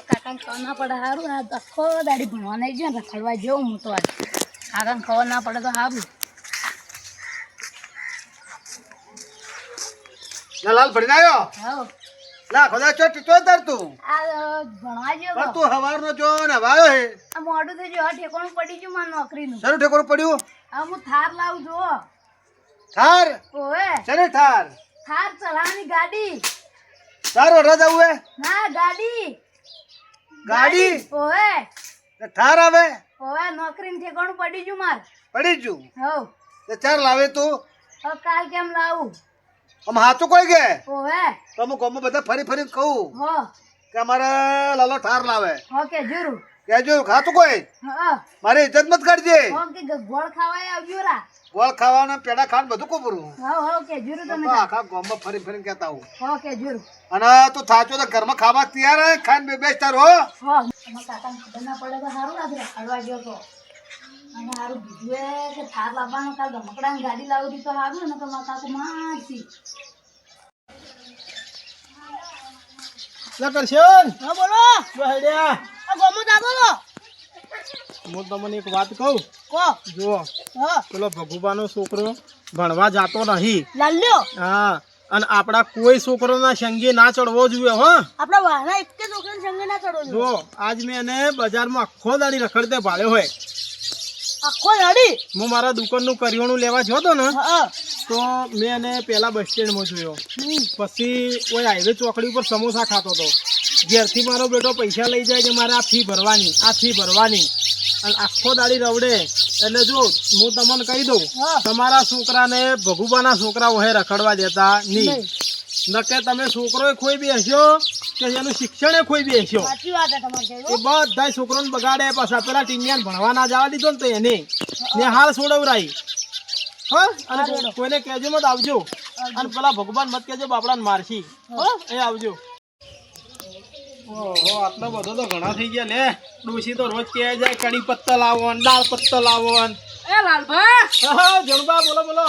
તો કાકાને ખબર ના પડે સારું આ આખો દાડી ભણવા નહીં ગયો ને રખડવા જેવું હું તો આજ. કાકાને ખબર ના પડે તો સારું લાલ ભણી આવ્યો? હા લા ખોદા ચો ટીચો તાર તું. આ ભણવા પણ જેવો તું હવારનો જો ને હવે આવ્યો હે. આ મોડું થઈ ગયું ઠેકોણું પડી ગયું મારી નોકરીનું. શેનું ઠેકોણું પડ્યું? હવે હું થાર લાવું જો થાર? ઓએ શેને થાર? થાર ચલાવવાની ગાડી. તારો રજા ના ગાડી. ગાડી? ઓએ થાર આવે? ઓએ નોકરી ને ઠેકાણું પડી જુ માર. પડી જ હવ તે ચાર લાવે તું? હવે કાલ કેમ લાવું? આમ હાથું કોઈ કે? ઓએ તો હું ગામમાં બધા ફરી ફરી કહું હો. કે અમારે લાલો ઠાર લાવે. ઓકે કે જરું ખાતું કોઈ? મારી ઇજ્જત મત કરજે ગોળ ખાવાય આવજો રા? ગોળ ખાવાનું પેડા ખાવાનું બધું કોપરું આખા ગામમાં ફરી ફરી કેતા હું અને તું થાચો તો ઘરમાં ખાવા તૈયાર હે ખાઈને બે બેસ તાર થાર લાવવાનું કાલ ગાડી લાવી તો સારું ને તો મારા મારતી લા કરશન હા બોલો. જો આ ગોમો દા બોલો. હું તમને એક વાત કહું. કો. જો હા. પેલો ભગુબાનો છોકરો ભણવા જાતો નહીં. લાલ્યો. હા અને આપણા કોઈ છોકરોના સંગે ના ચડવો જોઈએ હો. આપણા વાહના એક છોકરાને સંગે ના ચડવો જો આજ મેં એને બજારમાં આખો દાડી રખડતે ભાળ્યો હોય. આખો હું મારા દુકાનનું કરિયાણું લેવા હતો ને તો મેં એને પહેલા બસ સ્ટેન્ડમાં જોયો. પછી કોઈ હાઈવે ચોકડી ઉપર સમોસા ખાતો હતો ઘેરથી મારો બેટો પૈસા લઈ જાય કે મારે આ ફી ભરવાની આ ફી ભરવાની. અને આખો દાડી રવડે. એટલે જો હું તમને કહી દઉં તમારા છોકરાને ભગુબાના છોકરાઓ ઓહે રખડવા દેતા નહીં. નકે તમે છોકરો ખોઈ બેસ્યો? કે એનું શિક્ષણ ખોઈ બેસ્યો. સાચી વાત છે તમારે એ બધા છોકરોને બગાડે પાછા. પેલા ટીનિયાને ભણવા ના જવા દીધો ને તો એને. ને હાલ છોડવરાઈ હા? અને કોઈને કહેજો મત આવજો. અને પેલા ભગવાન મત કહેજો બાપડાને મારશી. હા. એ આવજો. ઓહો આટલો બધો તો ઘણા થઈ ગયા લે. ડોશી તો રોજ કહે જાય કડી પત્તા લાવો ને દાળ પત્તા લાવો એ લાલભાઈ હા જણબા બોલો બોલો.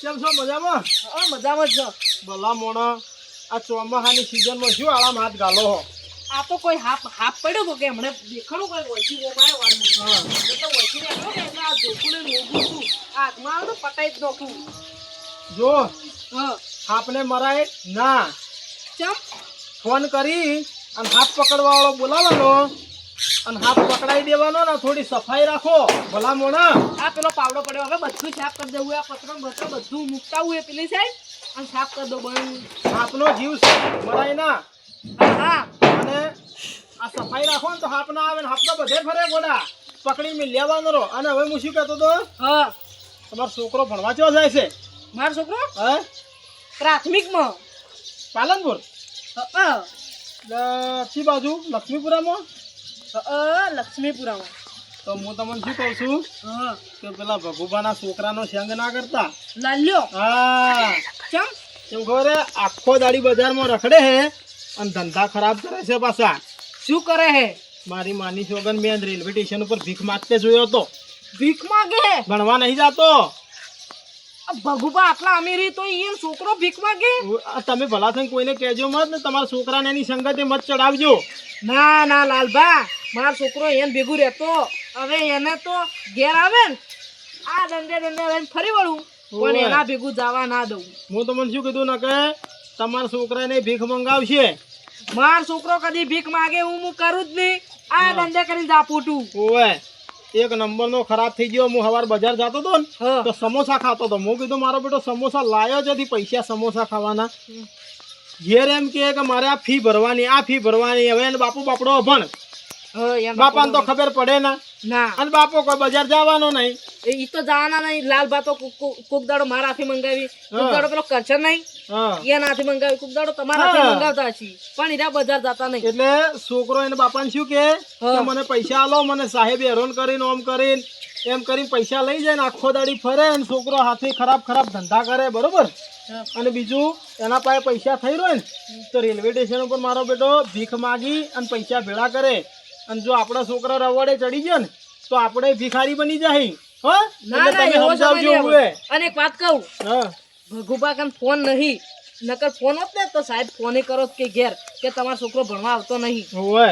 કેમ છો? મજામાં? હા મજામાં જ છો. ભલા મોણો. આ ચોમાસાની સિઝનમાં શું આરામ હાથ ગાલો હો? આ તો કોઈ હાફ હાફ પડ્યો તો કે હમણે દેખાડું કોઈ ઓછી વાળનું હા. એટલે ઓછી ને આવ્યો ને એટલે આ ધોકુને રોગું છું. હાથમાં આવે તો પટાઈ જ નોખું. જો હા. આપને મરાય ના. ચમ. ફોન કરી અને હાથ પકડવા વાળો બોલાવવાનો. અને હાથ પકડાઈ દેવાનો ને થોડી સફાઈ રાખો. ભલા મોણા. આ પેલો પાવડો પડ્યો. હવે બધું સાફ કરી દેવું. આ પતરો બતરંગ બધું મૂકતા હોય પેલી સાઈડ. અને સાફ કરી દો બંધ આપનો જીવ છે. મરાય ના. હા અને આ સફાઈ રાખો ને તો ના આવે ને તો બધે ફરે ગોડા. પકડી મેં લેવાનો રહો. અને હવે હું શું કહેતો હતો? હા. તમારો છોકરો ભણવા ચો જાય છે? મારો છોકરો? હે? પ્રાથમિકમાં. પાલનપુર? હા ચી બાજુ? લક્ષ્મીપુરામાં? લક્ષ્મીપુરામાં. તો હું તમને શું કહું છું? કે પેલા ભગુબાના છોકરાનો સંગ ના કરતા? લાલ્યો. હા. ચમ. કેમ ખબર આખો દાડી બજારમાં રખડે હે અને ધંધા ખરાબ કરે છે પાછા. શું કરે હે? મારી માની છોકન મેં રેલવે સ્ટેશન ઉપર ભીખ માગતે જોયો હતો ભીખ માગે ભણવા નહીં જાતો. આ ભગુબા આટલા અમીરી તો એ છોકરો ભીખ માગે? તમે ભલા થઈને કોઈને કહેજો મત ને તમારા છોકરાને એની સંગતે મત ચડાવજો. ના ના લાલભા. મારો છોકરો એને ભેગું રહેતો. હવે એને તો ઘેર આવે ને આ દંડે દંડે લઈને ફરી વળું. પણ એના ભેગું જવા ના દઉં. હું તમને શું કીધું ના કે તમારા છોકરાને ભીખ મંગાવશે? માર છોકરો કદી ભીખ માગે હું હું કરું જ નહીં. આ ધંધે કરીને જાપુટું ઓવે એક નંબરનો ખરાબ થઈ ગયો. હું સવાર બજાર જતો હતો ને તો સમોસા ખાતો હતો. હું કીધું મારો બેટો સમોસા લાયો જ હતી પૈસા સમોસા ખાવાના. ઘેર એમ કે મારે આ ફી ભરવાની આ ફી ભરવાની. હવે એને બાપુ બાપડો ભણ બાપાને તો ખબર પડે ના. ના. અને બાપો કોઈ બજાર જવાનો નહીં. એ ઈ તો જવાના નહીં. લાલ તો કોક- દાડો મારા હાથે મંગાવી. કોક દાડો પેલો કરશે નહીં. એના હાથે મંગાવી. કોક દાડો તમારા હાથે મંગાવતા હશી. પણ ઈરા બજાર જતા નહીં. એટલે છોકરો એને બાપાને શું કે? મને પૈસા આલો મને સાહેબ હેરોન કરીને ઓમ કરીને એમ કરીને પૈસા લઈ જાય ને આખો દાડી ફરે અને છોકરો હાથે ખરાબ ખરાબ ધંધા કરે બરોબર? અને બીજું એના પાસે પૈસા થઈ રહ્યો ને તો રેલવે સ્ટેશન ઉપર મારો બેટો ભીખ માગી અને પૈસા ભેળા કરે. અને જો આપણા છોકરા રવાડે ચડી ગયો ને તો આપણે ભિખારી બની જાય. હા? ના ના એવો સમય હવે. અને એક વાત કહું. હા. ભગુબા ફોન નહીં. નકર ફોન હોત ને તો સાહેબ ફોને કરો કે ઘેર કે તમારો છોકરો ભણવા આવતો નહીં. ઓવે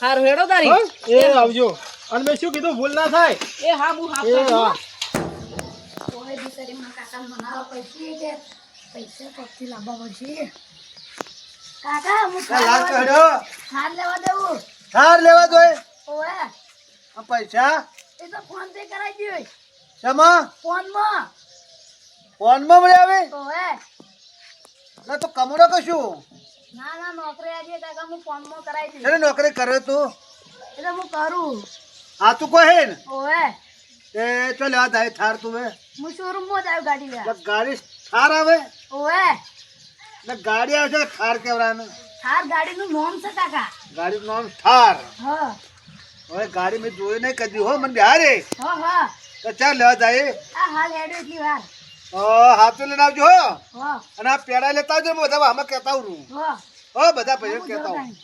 હારું હેડો તારી. એ આવજો. અને મેં શું કીધું? ભૂલ ના થાય. એ હા હું હા હા. કોઈ બી કરી મારા કાકાને મનાવવા કે પૈસા કોકથી લાવવા પડશે કાકા હું થાર લાલ લેવા કહેડો લેવા દેવું થાર લેવા દોય ઓવે. આ પૈસા. એ તો ફોન પે કરાઈ દીયો શમા? ફોનમાં ફોનમાં મળે આવે ઓવે. ના તો કમડો કશું. ના ના નોકરી આજે કાકા હું ફોનમાં કરાઈ દઈશ અરે નોકરી કરે તું? એટલે હું કરું. આ તું કહે ને? ઓવે. એ ચો લેવા દાય થાર તું હે. હું શોરૂમમાં જ આવ્યું ગાડી લે ગાડી થાર આવે? ઓવે. ને ગાડી આવે છે થાર કેવડાને થાર ગાડીનું નામ છે કાકા. ગાડીનું નામ થાર. હા. હવે ગાડી મેં જોઈ નહીં કદી હો મને બિહારે. હા હા. તો ચાલ લેવા જાય. આ હાલ હેડો એટલી વાર. હાથું લઈને આવજો હો. હા. અને આ પેડા લેતા આવજો બધા આમાં કહેતા હું હા. હો બધા ભાઈઓ કહેતા હું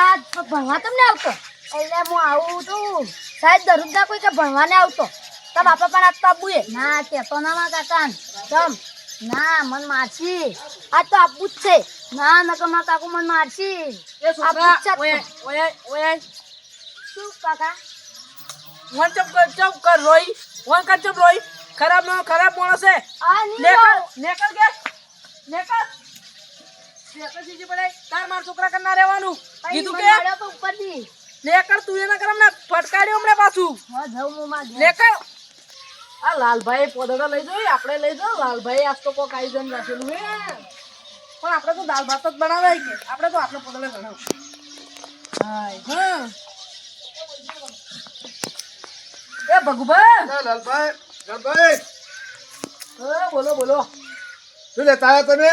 આ ભણવા તમને આવતો? એટલે હું આવું છું. સાહેબ દરરોજના કોઈ કે ભણવાને આવતો? તો બાપા પણ આજ તો આપવું એ. ના કહેતો ના કાકા ચમ. ના મન મારશી. આ તો આપવું જ છે. ના નકર મારા કાકુ મન મારશી. એ છોકરા. ઓય ઓય ઓય. શું કાકા? વન ચપ કર ચમ કર રોઈ વન કર ચપ રોઈ ખરાબ નો ખરાબ માણસ છે. આ નહીં નેકળ કે નેકળ નેકળ જીજી પડે તાર માર છોકરા કરના રહેવાનું. કીધું કે તો ઉપરથી. નેકળ તું એના કરમ ના ફટકાડ્યો હમણાં પાછું. હા જવું હું માં ઘેર. આ લાલભાઈ પોદડો લઈ જઈ આપણે લઈ જાઓ લાલભાઈ આજ તો કોક આયોજન રાખેલું હે. પણ આપણે તો દાળ ભાત જ બનાવે કે. આપણે તો આટલો પોદડો બનાવ હા. એ ભગુભાઈ. લાલભાઈ લાલભાઈ. હા બોલો બોલો. શું લેતા આવ્યા તમે?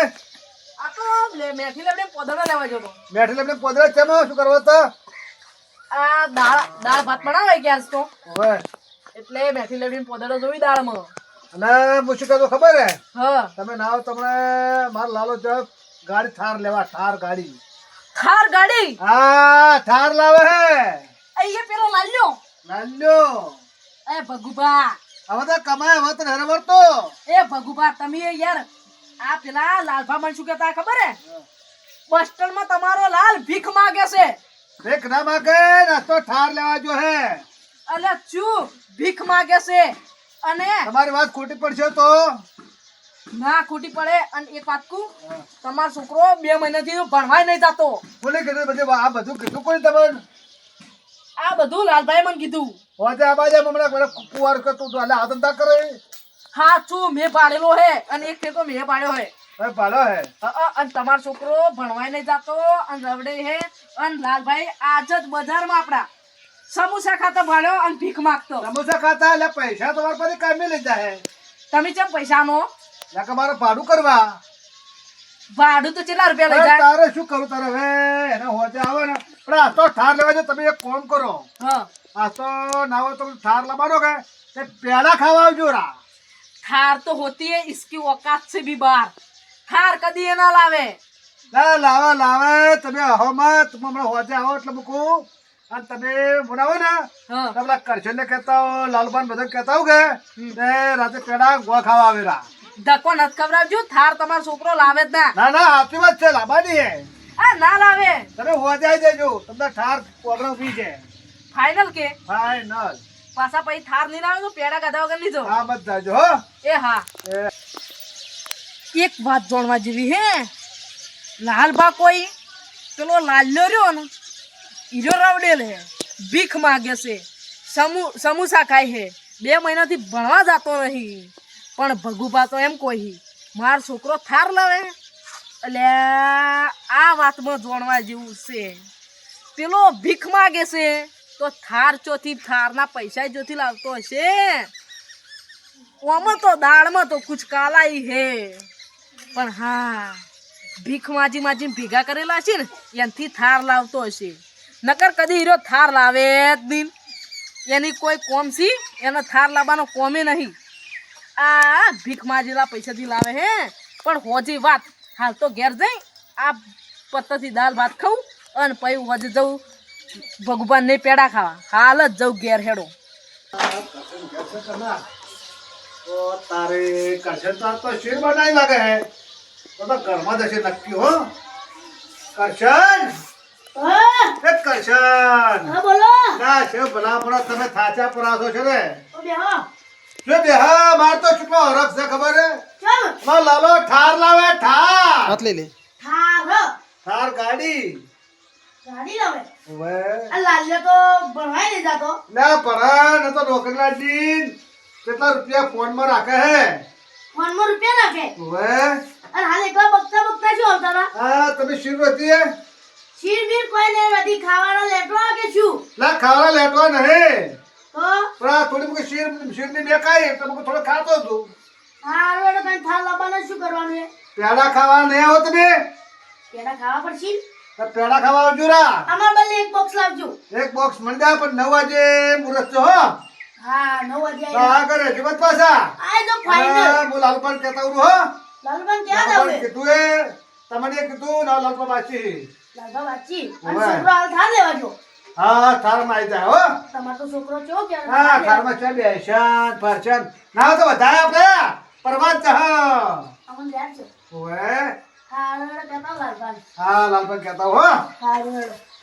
આ તો લે મેથી લેવડે પોદડો લેવા જતો. મેઠી લઈને પોદરા કેમ શું કરવા તો? આ દાળ દાળ ભાત બનાવે કે આજ તો? હવે એટલે મેથી લેવડીને પોદડો જોઈ દાળમાં. અને પૂછ્યું શું કહેતો ખબર હે? હા. તમે ના તમને મારો લાલો જો ગાડી થાર લેવા થાર ગાડી. થાર ગાડી? હા થાર લાવે હે. અહીંયા પેલો લાલ્યો. લાલ્યો. એ ભગુભા. હવે તો કમાય હવે તો હરવર તો એ ભગુભા તમે યાર આ પેલા લાલભા મન શું કહેતા ખબર હે? બસ સ્ટેન્ડમાં તમારો લાલ ભીખ માગે છે. એક ના માગે ને તો થાર લેવા જો હે. અલે ચૂ ભીખ માગે છે. અને તમારી વાત ખોટી પડશે તો? ના ખોટી પડે. અને એક વાત કહું તમારો છોકરો બે મહિનાથી ભણવાય નહીં જતો. બોલે કીધું બધે આ બધું કીધું કોઈ તમને આ બધું લાલભાઈ મને કીધું. હોજે આ બાજુ હમણાં મને કુવાર કરતું હતું એટલે આ ધંધા કરે? હા છું મેં પાડેલો હે. અને એક ટેકો મેં પાડ્યો હે. ભાડો હે. અને તમારો છોકરો ભણવાય નહીં જતો અને રવડે હે. અને લાલભાઈ આજ જ બજારમાં આપણા. સમોસા ખાતા ભણ્યો અને ભીખ માગતો. સમોસા ખાતા એટલે પૈસા તમારા પાસે કામે લઈ જાય. તમે ચમ પૈસા મો કે મારે ભાડું કરવા. ભાડું તો કેટલા રૂપિયા લઈ જાય? તારે શું કરું તારે? હવે એના હોજે આવે ને. પણ આ તો ઠાર લેવા જો તમે એક કોમ કરો. આ તો ના હોય તમે ઠાર લવાનો કે? તે પેડા ખાવા આવજો રા. ઠાર તો હોતી હે ઇસકી ઓકાત સે ભી બાર. ઠાર કદી એ ના લાવે. લાવે લાવે. તમે હમત તમે હમણાં હોજે આવો એટલે મૂકું. અને તમે બનાવો ને હા. કરશન ને કહેતા હો લાલબાન બધા કહેતા હો કે ને રાતે પેડા ગોળ ખાવા આવેલા ધક્કો નત ખવડાવજો થાર તમારો છોકરો લાવે જ ના. ના ના સાચી વાત છે લાવવાની હે. ના લાવે. તમે હોજે આવી જજો તમને થાર પ્રોગ્રામ ઊભી છે. ફાઇનલ કે? ફાઈનલ પાછા પછી થાર નહીં લાવે તો પેડા ગધા વગર લીધો હા મત જાજો હો. એ હા. એક વાત જાણવા જેવી હે. લાલબા કોઈ પેલો લાલ્યો રહ્યો ને હીરો રવડેલ હે. ભીખ માગે છે. સમુ, સમોસા ખાય હે. બે મહિનાથી ભણવા જતો નહીં. પણ ભગુભા તો એમ કોઈ. માર છોકરો થાર લાવે. એટલે આ વાતમાં જોણવા જેવું છે. પેલો ભીખ માગે છે તો થાર ચોથી થારના પૈસા જોથી લાવતો હશે. ઓમાં તો દાળમાં તો કુછ કાલાઈ હે. પણ હા, ભીખ માજી માજી ભેગા કરેલા છે ને, એનાથી થાર લાવતો હશે. નકર કદી હીરો થાર લાવે જ નહીં. એની કોઈ કોમ સી? એનો થાર લાવવાનો કોમે નહીં. આ ભીખ માજીલા પૈસાથી લાવે હે. પણ હોજી વાત, હાલ તો ઘેર જઈ, આ પત્તાથી દાલ ભાત ખાઉં અને પછી હોજે જવું ભગવાનને પેડા ખાવા. હાલ જ જવું ઘેર હેડો. તારે કરશન તો શેર બનાવી લાગે હે. તો ઘરમાં જશે નક્કી હો. કરશન કરશન. હા, બોલો. ના છે ભલા ભલા તમે થાચા પરાસો છો ને. ઓ બેહો. જો બેહા માર તો કેટલો હરખ છે ખબર હે? ચમ. માં લાલો ઠાર લાવે ઠાર. હાથ લઈ લે. ઠાર. ઠાર ગાડી. ગાડી લાવે. હવે? આ લાલ્યો તો ભણવાય નહીં જાતો. ના પરા ન તો નોકરીલા દીન કેટલા રૂપિયા ફોનમાં રાખે હે? ફોનમાં રૂપિયા રાખે? હવે? અને હાલ એકલા બકતા બકતા શું આવતા હા તમે શીર હતી હે? શીર બીર કોઈ નહીં બધી ખાવાનો લેટો કે શું? લા ખાવાનો લેટવા નહીં. તો? પણ આ થોડી મુકે શીર શીરની બે ખાઈ તો મુકે થોડો ખાતો હતું. થાળ લાવવાના શું કરવાનું છે? પેડા ખાવા નહીં આવો તમે. પેલા ખાવા પડશે? તો પેડા ખાવા આવજો રા. અમાર બદલે એક બોક્સ લાવજો. એક બોક્સ મંડા પણ નવ વાગે મુરત છો હો. હા નવ વાગે તો આ કરે જીવત પાછા. આય તો ફાઈનલ કહેતા હું હો. લાલબાન ક્યાં લાલપાન કીધું એ તમને કીધું ના લાલપા બાચી લાલબા વાંચી અને. છોકરો હાલ થાળ લેવા જો હા થારમાં આવી જાય હો. તમારો તો છોકરો કેવો કે હા થારમાં છે બેસન ફરસન ના તો વધારે આપણે પરવાન ચાહ અમન યાદ છે. ઓએ હા હવે હા લાલપાન કહેતા હો હા.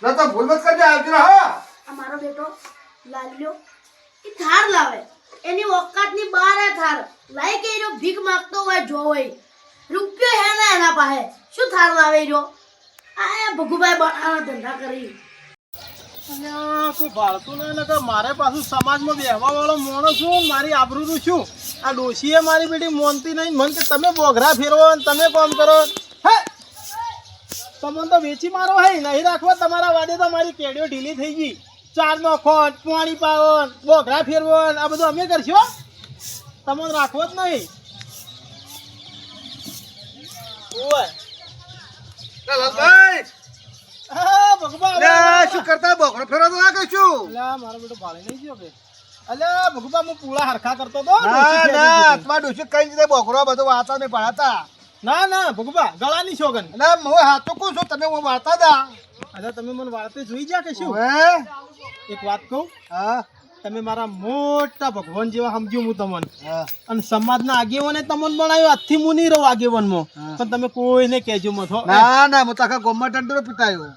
ન તો ભૂલ મત કરજો આવજો હો. અમારો બેટો લાલ્યો એ થાર લાવે. એની ઓકાતની બહાર એ થાર. લાય કે એનો ભીખ માંગતો હોય જો રૂપિયો હે ને એના પાસે. શું થાર લાવે એનો આ ભગુભાઈ બનાવવાનો ધંધા કરી. નહીં ને મારે પાછું સમાજમાં બેહવા વાળો માણસ છું, મારી આબરૂનું શું આ ડોશીએ મારી બેટી મોનતી નહીં. મન કે તમે બોઘરા ફેરવો ને તમે કામ કરો. હે! તમને તો વેચી મારો હે, નહીં રાખવા. તમારા વાદે તો મારી કેડીઓ ઢીલી થઈ ગઈ. ચાર નો ખોટ, પાણી પાવો ને બોઘરા ફેરવો આ બધું અમે કરશો તમને રાખવો જ નહીં. ઓય. લાલભાઈ! હા શું કરતા? બોકડો ફેરો તો આ કશું મારો બેટો ભાળી નહીં ગયો કે. ભગવા હું પૂળા હરખા કરતો તો ના ડોશી ના ફેરવી દીધી. કઈ રીતે બોકડો બધો વાતા ને ભણાતા ના ના ભગવા ગળાની શોગન. એટલે હું હાથો કહું છું તમે હું વાતા હતા અરે તમે મને વાળતે જોઈ જા કે શું? હવે? એક વાત કહું. હા. તમે મારા મોટા ભગવાન જેવા સમજ્યું હું તમને. અને સમાજના આગેવાને તમને બનાવ્યો આજથી હું નહીં રહું આગેવાનમાં. પણ તમે કોઈને કહેજો મથો ના ના હું તો આખા ગોમમાં ટંટરો પીટાયો.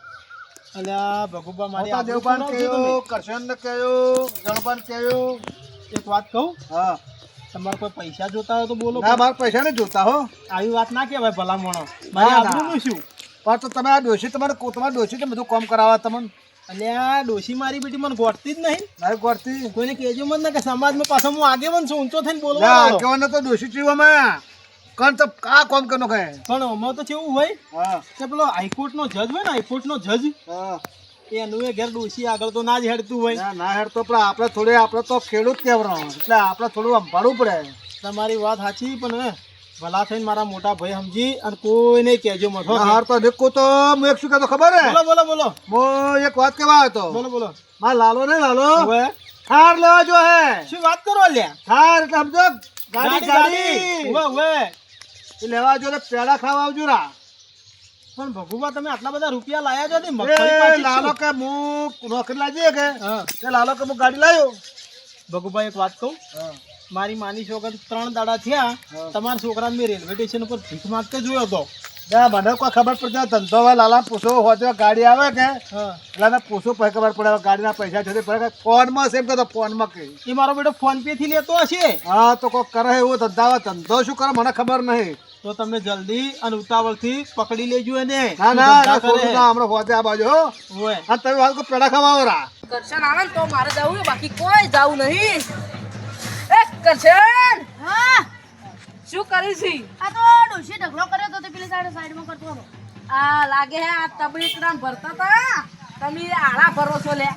અલ્યા ભગવા મારી બનાવજો કયો કરશન ને કયો ગણપાન કયો એક વાત કહું? હા. તમારે કોઈ પૈસા જોતા હોય તો બોલો. ના મારા પૈસા ને જોતા હો. આવી વાત ના કહેવાય ભલા મોણો મારી. આબરૂનું શું? પણ તો તમે આ ડોશી તમારે કો- તમારા ડોશી કે બધું કામ કરાવવા તમને. અલ્યા ડોશી મારી બેટી મને ગોઠતી જ નહીં. ના કરતી કોઈને કહેજો મત ને કે સમાજમાં પાછો હું આગેવાન છું ઊંચો થઈને બોલવા ના વાળો. કેવાનો તો ડોશી ચીવામાં કણ તો આ કોમ કરનો કહે પણ આમાં તો કેવું હોય કે પેલો હાઈકોર્ટનો જજ હોય ને હાઈકોર્ટનો જજ હા. એનું એ ઘેર ડોશી આગળ તો ના જ હેડતું હોય. ના ના હેડ તો પણ આપણે થોડે આપણે તો ખેડૂત કહેવાનું. એટલે આપણે થોડું સંભાળવું પડે. તમારી વાત સાચી પણ હે, ભલા થઈને મારા મોટા ભાઈ સમજી અને કોઈને કહેજો કેજો હો. હાર તો નિકો તો હું એક શું કહેતો ખબર હે? બોલો બોલો બોલો. હું એક વાત કહેવા હતો? બોલો બોલો. માર લાલો ને લાલો? થાર લેવા જો હે. શું વાત કરો લ્યા? થાર એટલે સમજો ગાડી ગાડી ઉવે. લેવા જો ને પેડા ખાવા આવજો રા. પણ ભગુભા તમે આટલા બધા રૂપિયા લાયા છો ને મગફળી પાછી લાલો કે હું નોકરી લાગી કે? લાલો કે હું ગાડી લાવ્યો ભગુભાઈ એક વાત કહું? મારી માની છોકર ત્રણ દાડા થયા. તમારા છોકરાને મેં રેલવે સ્ટેશન ઉપર ભીખ માંગતે જોયો હતો મને કોઈ ખબર પડતી ધંધો હોય લાલા પૂછો હોય ગાડી આવે કે? હા. એટલે મેં પછી ખબર પડે ગાડી ગાડીના પૈસા છે ફોનમાં સેમ તો ફોનમાં કે એ મારો બેટો ફોન પે થી લેતો હશે? હા તો કોક કરે એવું ધંધા આવે. ધંધો શું કરે મને ખબર નહીં. તો તમે જલ્દી અને ઉતાવળથી પકડી લેજો એને. ના ના ના, કરે. ના હમણાં હોતે આ બાજુ હોય. અને તમે વાત પેડા ખાવા આવો રા. કરશન આવે ને તો મારે જવું બાકી કોઈ જવું નહીં. એ કરશન! હા. શું કરી છી? આ તો ડોશી ઢગલો કર્યો તો તે પેલી સાઈડ સાઈડમાં કરતો હતો. આ લાગે હે આ તબડીકરામ ભરતા તા તમે આળા ભરો છો લે.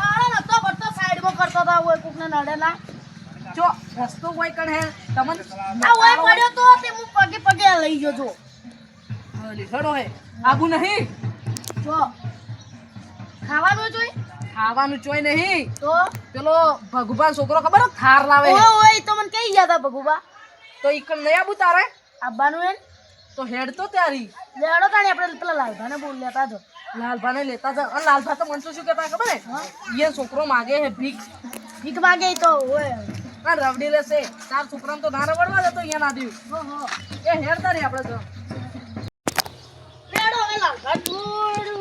આળો નતો ભરતો સાઈડમાં કરતો તા ઓય કોકને નડેલા. જો રસ્તો કોઈ કણ હે? તમને આ ઓય પડ્યો તો તે હું પગે પગે લઈ ગયો છો લીધડો હે આબુ નહીં. જો. ખાવાનું જોઈ ખાવાનું ચોય નહીં. તો? પેલો ભગવાન છોકરો ખબર? થાર લાવે. ઓય તો મને કઈ ગયા તા ભગુબા? તો ઈકણ નહીં આબુ તારે? આવવાનું એમ તો હેડ તો ત્યારી લેડો તાણી આપણે પેલા લાલભાને બોલ લેતા જો. લાલભાને લેતા જ. અને લાલભા તો મનસું શું કહેતા ખબર હે? એ છોકરો માગે હે ભીખ. ભીખ માગે તો ઓય. આ રવડી લેશે. તાર છોકરાને તો ના રવડવા દેતો અહીંયા ના દેવું. એ હેરતા તારી આપણે તો. લેડો હવે લાલભા થોડું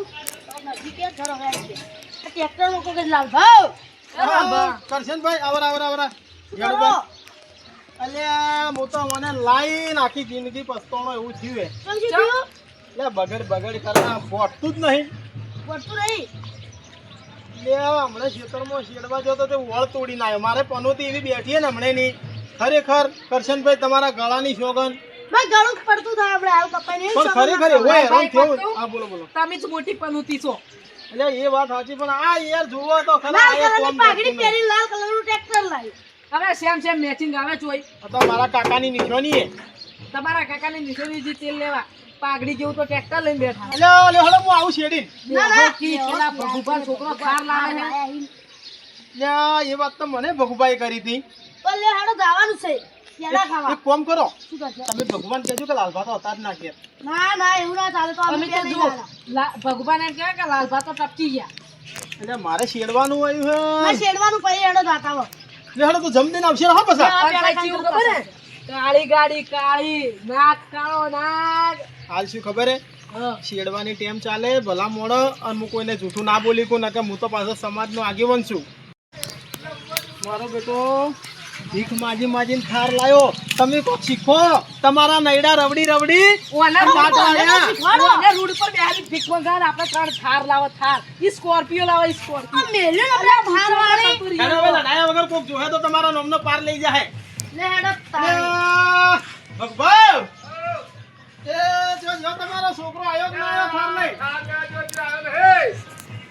નજીક ઘર હવે આવી ટ્રેક્ટર મૂકો કે લાલભા એ બાબા. કરશનભાઈ આવરા આવરા આવરા. યાડુભાઈ અલ્યા હું તો મને લાઈન આખી જિંદગી પસ્તાણો એવું થયું હે. સમજી ગયો લે બગડ બગડ કરવા બોટતું જ નહીં. પડતું નહીં? લે હમણાં ખેતરમાં શેડવા જતો તે વળ તોડી ના આવ્યો મારે પનોતી એવી બેઠી હે ને હમણે ની ખરેખર કરશનભાઈ તમારા ગળાની ગળું પડતું થાય આપણે આવું ખરેખર એવું થયું. હા બોલો બોલો. તમે જ મોટી પનુતી છો. એટલે એ વાત સાચી પણ આ યાર જોવો તો ખરા લાલ આ કલરની કોમ પાઘડી પહેરી લાલ કલરનું ટ્રેક્ટર લાવી હવે સેમ સેમ મેચિંગ આવે છે ઓય. તો મારા કાકાની નિશોની હે તમારા કાકાની નિશોની જે તેલ લેવા પાઘડી જેવું તો ટ્રેક્ટર લઈને બેઠા. એટલે ઓલે હળો હું આવું શેડી ના, ના. કી પેલા ભગુભા છોકરો કાર લાવે છે. એ વાત. તો મને ભગુભાઈ કરી હતી. તો લે હાડો જવાનું છે. એક કામ કરો. તમે ભગવાન કહેજો કે લાલભા તો હતા જ ના કે. ના ના એવું ના ચાલે. તો અમે તો જુઓ ભગવાન એમ કહેવાય કે લાલભા તો ટપકી ગયા. એટલે મારે શેડવાનું આવ્યું મેં હે શેડવાનું પછી એડો જાતા હો લે હળો તો જમદીન આવશે હા હે? કાળી ગાડી કાળી નાક કાળો નાક હાલ શું ખબર હે? હા. શેડવાની ટેમ ચાલે ભલા મોડો અને હું કોઈને જૂઠું ના બોલી કહું કે હું તો પાછો સમાજનો આગેવન છું. મારો બેટો ભીખ માજી માજીને થાર લાયો. તમે કોક શીખો? તમારા નૈડા રવડી રવડી ઓને રોડ પર- વાળ્યા. ઓને રોડ પર બેહાડી ભીખ મંગાવીને આપણે ત્રણ થાર લાવો થાર. ઈ સ્કોર્પિયો લાવો ઈ સ્કોર્પિયો. મેલ્યો ને પેલા ભાર વાળી હેલો હવે લડાયા વગર કોક જોહે તો તમારા નોમનો પાર લઈ જાય લે હેડો તારે. ભગવાન! એ જો જો તમારો છોકરો આયો કે ના આયો? થાર લઈ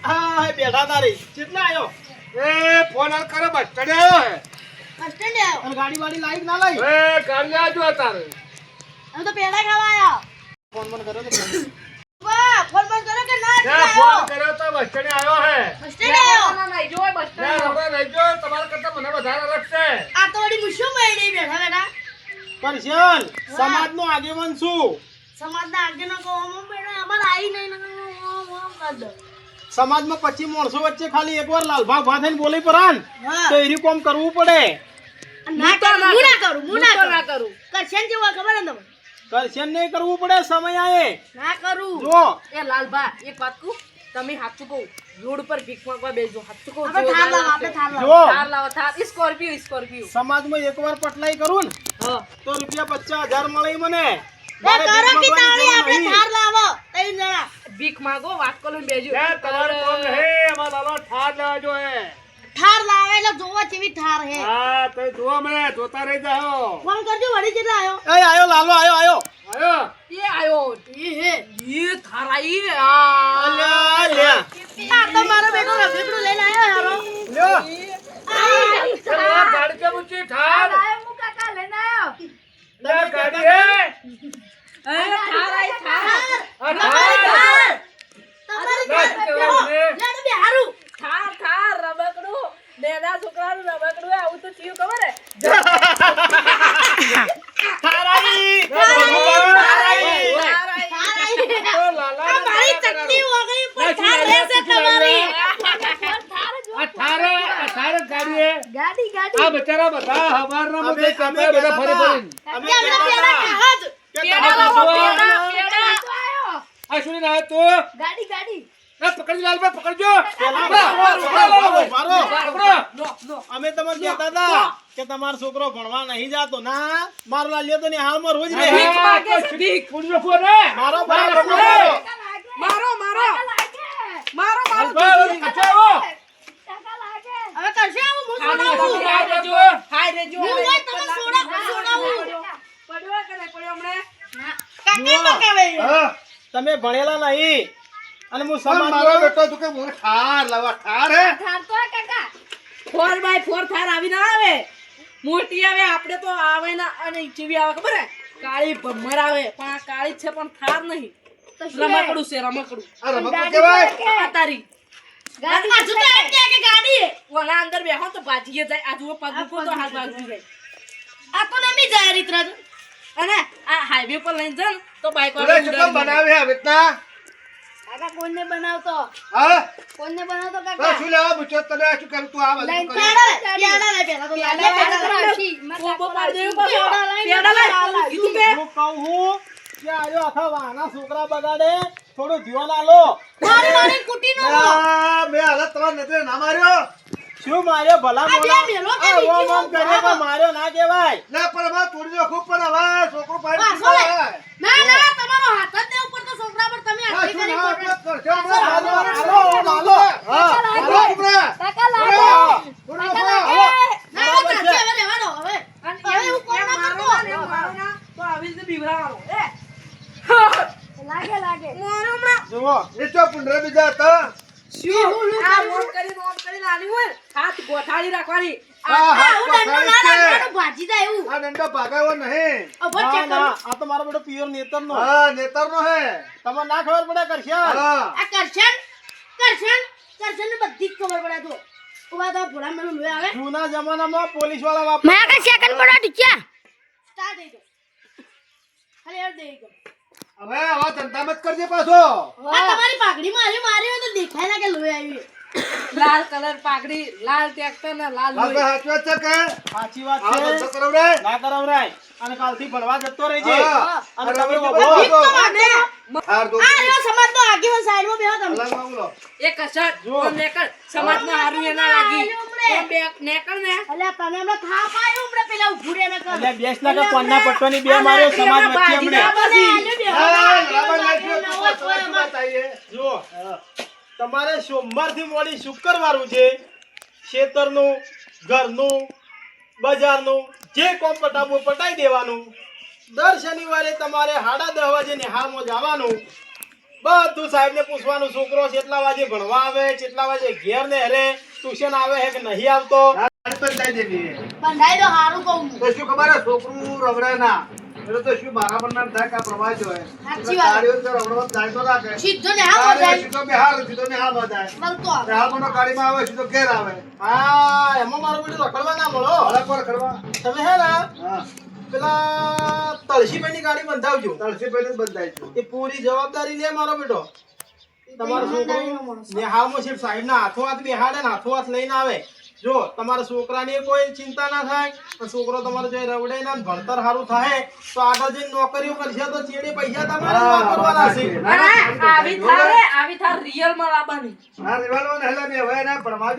હા હે બેઠા તારી. કેટલા આયો? એ ફોન કસ્ટન્ડ આવ્યો અને ગાડી વાડી લાઈક ના લાઈ અમે તો પેડા ખાવા આયા ફોન ફોન કર્યો તો વાહ ફોન બંધ કરો કે ના આવ્યો કસ્ટન્ડ આવ્યો ના, ના, ના, જો એ બસ સ્ટેન્ડ આ તો વળી મુશ્યો મેળી બેઠા બેઠા કરશન સમાજનો આગેવાન છું સમાજના આગેનો કહો અમુક બેટા અમારે આઈ નહીં ને ઓમ ઓમ કર સમાજમાં પચીસ માણસો વચ્ચે ખાલી એકવાર લાલભા ભા થઈને બોલી પરાન હા તો એરી કોમ કરવું પડે ના કરું હું ના કરું હું ના હું તો ના કરું. કરું કરશન જેવું ખબર ને તમને? કરશન નહીં કરવું પડે સમય આયે. ના કરું. જો એ લાલભા એક વાત કહું તમે સાચું કહું રોડ પર ભીખ માંગવા બેજો સાચું કહું આપણે થાર લાવો આપણે થાર લાવો થાર લાવો થાર સ્કોર્પિયો ઈ સ્કોર્પિયો. સમાજમાં એકવાર પટલાઈ કરું ને તો રૂપિયા પચાસ હજાર મળે મને. કરો ભીખ કે વાત તાળી બેજો આપણે નહીં. થાર લાવો ત્રણ જણા. ભીખ માંગો વાત કરો ને બેજો. થાર લાવે તો જોવા મને જોતા રહી જાઓ. ફોન કરજો વળી કેટલા આયો? એ આયો લાલો આયો આયો. એ આયો એ હે. એ ઠાર આઈ આ. અલ્યા લ્યા આ તો મારો બેટો રફીકડું લઈને આયો હારો લ્યો. આઈ આવ્યો હું કાકા લઈને આવ્યો એ થાર આઈ થાર તમારી તમારી થાર લેડો બે હારું થાર થાર રબકડું બેના છોકરાનું રબકડું આવું તો થયું ખબર હે તારાઈ ભગવાન તારાઈ થાર આઈ. થાર આઈ આ થાર લેશે તમારી ગાડી ગાડી અમે અમે કહેતા હતા. અમે. નો, નો. તમને કહેતા હતા કે તમારો છોકરો ભણવા નહીં જાતો. ના મારો લાલ્યો તો હાલમાં રોજ રહે મારો મારો. મારો મારો. મારો મારો. હવે કરશે આવું. હું હાય રેજો, હાય રેજો. હું હોય તમે સોડાવું પડ્યો કે પડ્યો હમણાં? કાકા પકાવે. તમે ભણેલા નહીં. અને હું મારો બેટો તું કે મોર ઠાર લાવા ઠાર હે? ઠાર તો કાકા? ફોર બાય ફોર ઠાર આવી ના આવે. મોટી આવે આપણે તો આવે ના અને ચીવી આવે ખબર હે? કાળી ભમર આવે પણ આ કાળી છે પણ ઠાર નહીં? રમકડું છે રમકડું. આ રમકડું કેવાય? આ તારી ગાડી પાછું તો એમ કે ગાડી ઓલા અંદર બેહો તો ભાજીએ જાય આ જુઓ પગ મૂકો તો હાલ ભાગી જાય. આ તો નમી જાય રીતરાજ? અને આ હાઈવે પર લઈને જાય તો બાઈક શું બનાવે આ રીતના કાકા કોઈને બનાવતો હા કોઈને બનાવતો તો કાકા શું લેવા પૂછ્યો તને શું કરું તું આ બધું કરી? પેડા લે પેડા તો લાગે પેડા તો લાવશી. ઊભો દેવું પેડા લાય. કીધું બે. હું કહું છું કે આજો આખા વાના છોકરા બગાડે થોડું ધ્યાન આલો મારી મારી કુટી નો આ, મેં હાલત તમારી નજરે ના માર્યો શું માર્યો ભલા મેલો કે આ બીજી ઓમ ઓમ કરે પણ માર્યો ના કહેવાય ના પણ હવે તોડી દો ખૂબ પણ હવે છોકરો પાડી. ના ના તમારો હાથ જ લાગે. લાગે તો જુઓ એ ચો પુંડરા બીજા હતા ને, હાથ ગોઠાડી રાખવાની. હા, આ- હા. આવું દંડો ના પકડાય છે. રાખવાનું ભાજી જાય એવું. આ દંડો ભાગાવો નહીં. અભર ના ચેક ના કરો. આ તો મારો બેટો પિયોર નેતર નો હા નેતરનો હે. તમને ના ખબર પડે કરશે કરશન? કરશન? કરશન બધી જ ખબર પડે તો. જૂના જમાનામાં પોલીસવાળા વાપ મેં કે સેકન્ડ પડો ટીચા સ્ટાર્ટ થઈ ગયો. ખાલી દે ગયો હવે આવા ધંધા મત કરજે પાછો આ તમારી પાઘડી મારી મારી હોય તો દેખાય ના કે લોહી આવી લાલ કલર પાઘડી લાલ ટ્રેક્ટર ને લાલ લોહી. સાચું જ છે કે સાચી વાત આ છે ધંધો કરાવડાય? ના કરાવરાય અને કાલથી ભણવા જતો રહેજે અને તમે વાગે હાર દો. આ રહ્યો સમાજ નો આગેવાન સાઈડમાં બેહો તમે અલગ માંગુ લો. એ કસર જુઓ. ઓમ નેકળ સમાજમાં હારું એના લાગી આલ્યું સોમવારથી તમારે મોડી શુક્રવાર છે ખેતરનું ઘરનું બજારનું જે કોમ પટાવું પટાઈ દેવાનું દર શનિવારે તમારે સાડા દસ વાગે નિહાળમાં જવાનું બધું સાહેબને પૂછવાનું છોકરો કેટલા વાગે ભણવા આવે કેટલા વાગે ઘેર ને હરે ટ્યુશન આવે હે કે નહીં આવતો ગાડી દેવી બંધાઈ દો હારું કહું તો શું ખબર હે, છોકરું રગડે ના એટલે તો શું મારા પર થાય કે પ્રવાહ જો હે. સાચી વાત. તો રગડવા જાય તો રાખે. સીધો ને હાલો જાય સીધો બિહાર, સીધો નિહાળમાં જાય. બલતો આવે. નિહાળમાંનો ગાડીમાં આવે, સીધો ઘેર આવે. હા એમાં મારો બેટો રખડવા ના મળો અલગ પર ખરવા. તમે હે ને હા, પેલા તળસીભાઈની ગાડી બંધાવજો. તળસી પહેલી જ એ પૂરી જવાબદારી લે મારો બેટો. તમારો છોકરો છે સાહેબના હાથો હાથ બેહાડે ને હાથો હાથ લઈને આવે. જો તમારા છોકરાની કોઈ ચિંતા ના થાય તો છોકરો તમારો જો રવડે ના ને ભણતર સારું થાય તો આગળ જઈને નોકરીઓ કરશે તો ચેડે પૈસા તમારે જ છે ના, ના, અને આવી થારે આવી થાર રિયલમાં લાવવાની ના, રિવાલ્વર હેલા બે હવે ના ભણવા